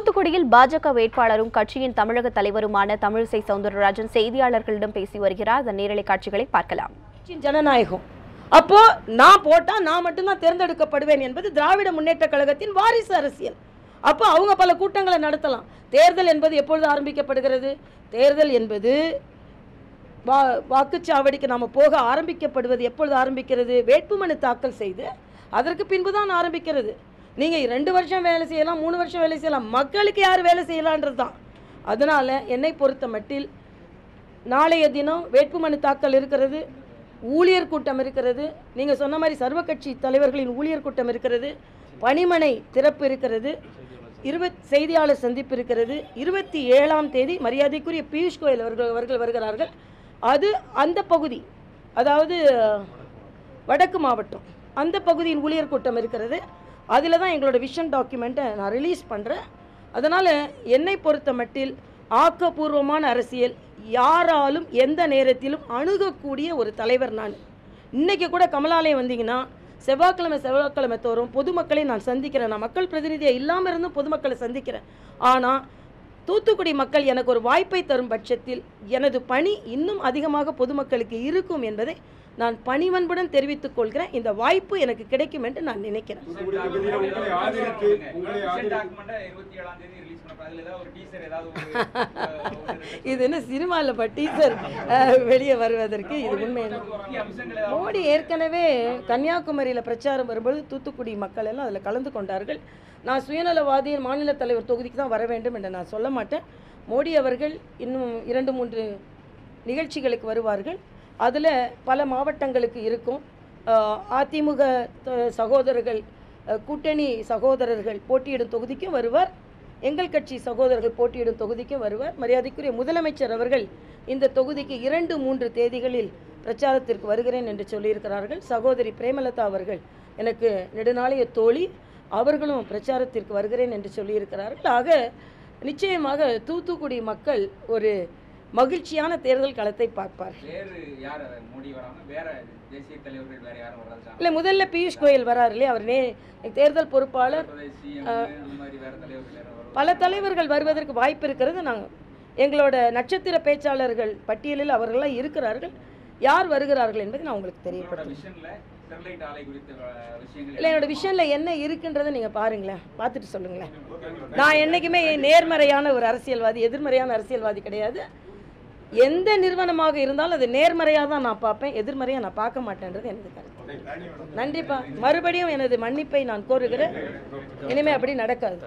தூத்துக்குடியில் பாஜக வேட்பாளரும் கட்சியின் தமிழக தலைவருமான தமிழிசை சவுந்தரராஜன் செய்தியாளர்களிடம் பேசி வருகிறார். அதன் நேரலை காட்சிகளை பார்க்கலாம். ஜனநாயகம். அப்போ நான் போட்டா நான் மட்டும்தான் தேர்ந்தெடுக்கப்படுவேன் என்பது திராவிட முன்னேற்ற கழகத்தின் வாரிசு அரசியல். அப்போ அவங்க பல கூட்டங்களை நடத்தலாம். தேர்தல் என்பது எப்பொழுது ஆரம்பிக்கப்படுகிறது? தேர்தல் என்பது வா வாக்குச்சாவடிக்கு நாம் போக ஆரம்பிக்கப்படுவது எப்பொழுது ஆரம்பிக்கிறது? வேட்புமனு தாக்கல் செய்து அதற்கு பின்பு தான் ஆரம்பிக்கிறது. நீங்கள் ரெண்டு வருஷம் வேலை செய்யலாம் மூணு வருஷம் வேலை செய்யலாம். மக்களுக்கு யார் வேலை செய்யலான்றது தான். அதனால் என்னை பொறுத்த மட்டில் நாளைய தினம் வேட்புமனு தாக்கல் இருக்கிறது ஊழியர் கூட்டம் இருக்கிறது நீங்கள் சொன்ன மாதிரி சர்வ கட்சி தலைவர்களின் ஊழியர் கூட்டம் இருக்கிறது பணிமனை திறப்பு இருக்கிறது இருபத் செய்தியாளர் சந்திப்பு இருக்கிறது இருபத்தி ஏழாம் தேதி மரியாதைக்குரிய பியூஷ் கோயல் அவர்கள் அவர்கள் வருகிறார்கள். அது அந்த பகுதி அதாவது வடக்கு மாவட்டம் அந்த பகுதியின் ஊழியர் கூட்டம் இருக்கிறது. அதில் தான் எங்களோட விஷன் டாக்குமெண்ட்டை நான் ரிலீஸ் பண்ணுறேன் அதனால் என்னை பொறுத்த மட்டில் ஆக்கப்பூர்வமான அரசியல் யாராலும் எந்த நேரத்திலும் அணுகக்கூடிய ஒரு தலைவர் நான். இன்னைக்கு கூட கமலாலயம் வந்தீங்கன்னா செவ்வாய்க்கிழமை செவ்வாய்க்கிழமை தோறும் பொதுமக்களை நான் சந்திக்கிறேன். நான் மக்கள் பிரதிநிதியாக இல்லாமல் இருந்தும் பொதுமக்களை சந்திக்கிறேன். ஆனால் தூத்துக்குடி மக்கள் எனக்கு ஒரு வாய்ப்பை தரும் பட்சத்தில் எனது பணி இன்னும் அதிகமாக பொதுமக்களுக்கு இருக்கும் என்பதை நான் பணிவன்புடன் தெரிவித்துக் கொள்கிறேன். இந்த வாய்ப்பு எனக்கு கிடைக்கும் என்று நான் நினைக்கிறேன். இது என்ன சினிமாவில் இப்போ டீசர் வெளியே வருவதற்கு இது உண்மையான மோடி ஏற்கனவே கன்னியாகுமரியில் பிரச்சாரம் வரும்போது தூத்துக்குடி மக்கள் எல்லாம் அதில் கலந்து கொண்டார்கள். நான் சுயநலவாதியின் மாநில தலைவர் தொகுதிக்கு தான் வர வேண்டும் என்று நான் சொல்ல மாட்டேன். மோடி அவர்கள் இன்னும் இரண்டு மூன்று நிகழ்ச்சிகளுக்கு வருவார்கள். அதில் பல மாவட்டங்களுக்கு இருக்கும். அதிமுக சகோதரர்கள் கூட்டணி சகோதரர்கள் போட்டியிடும் தொகுதிக்கும் வருவார். எங்கள் கட்சி சகோதரர்கள் போட்டியிடும் தொகுதிக்கும் வருவார். மரியாதைக்குரிய முதலமைச்சர் அவர்கள் இந்த தொகுதிக்கு இரண்டு மூன்று தேதிகளில் பிரச்சாரத்திற்கு வருகிறேன் என்று சொல்லியிருக்கிறார்கள். சகோதரி பிரேமலதா அவர்கள் எனக்கு நெடுநாளைய தோழி. அவர்களும் பிரச்சாரத்திற்கு வருகிறேன் என்று சொல்லியிருக்கிறார்கள். ஆக நிச்சயமாக தூத்துக்குடி மக்கள் ஒரு மகிழ்ச்சியான தேர்தல் களத்தை வர்றதுக்கான இல்லை முதல்ல பியூஷ் கோயல் வரார் இல்லையா? அவர் நே தேர்தல் பொறுப்பாளர் பல தலைவர்கள் வருவதற்கு வாய்ப்பு இருக்கிறது. நாங்கள் எங்களோட நட்சத்திர பேச்சாளர்கள் பட்டியலில் அவர்களெல்லாம் இருக்கிறார்கள். யார் வருகிறார்கள் என்பதை நான் உங்களுக்கு தெரியப்படுத்துகிறேன். இல்லை என்னோட விஷனில் என்ன இருக்குன்றதை நீங்கள் பாருங்களேன். பார்த்துட்டு சொல்லுங்களேன். நான் என்றைக்குமே நேர்மறையான ஒரு அரசியல்வாதி எதிர்மறையான அரசியல்வாதி கிடையாது. எந்த நிறுவனமாக இருந்தாலும் அது நேர்மறையாக தான் நான் பார்ப்பேன் எதிர்மறையாக நான் பார்க்க மாட்டேன்றது எனது கருத்து. நன்றிப்பா மறுபடியும் எனது மன்னிப்பை நான் கோருகிறேன். இனிமே அப்படி நடக்காது.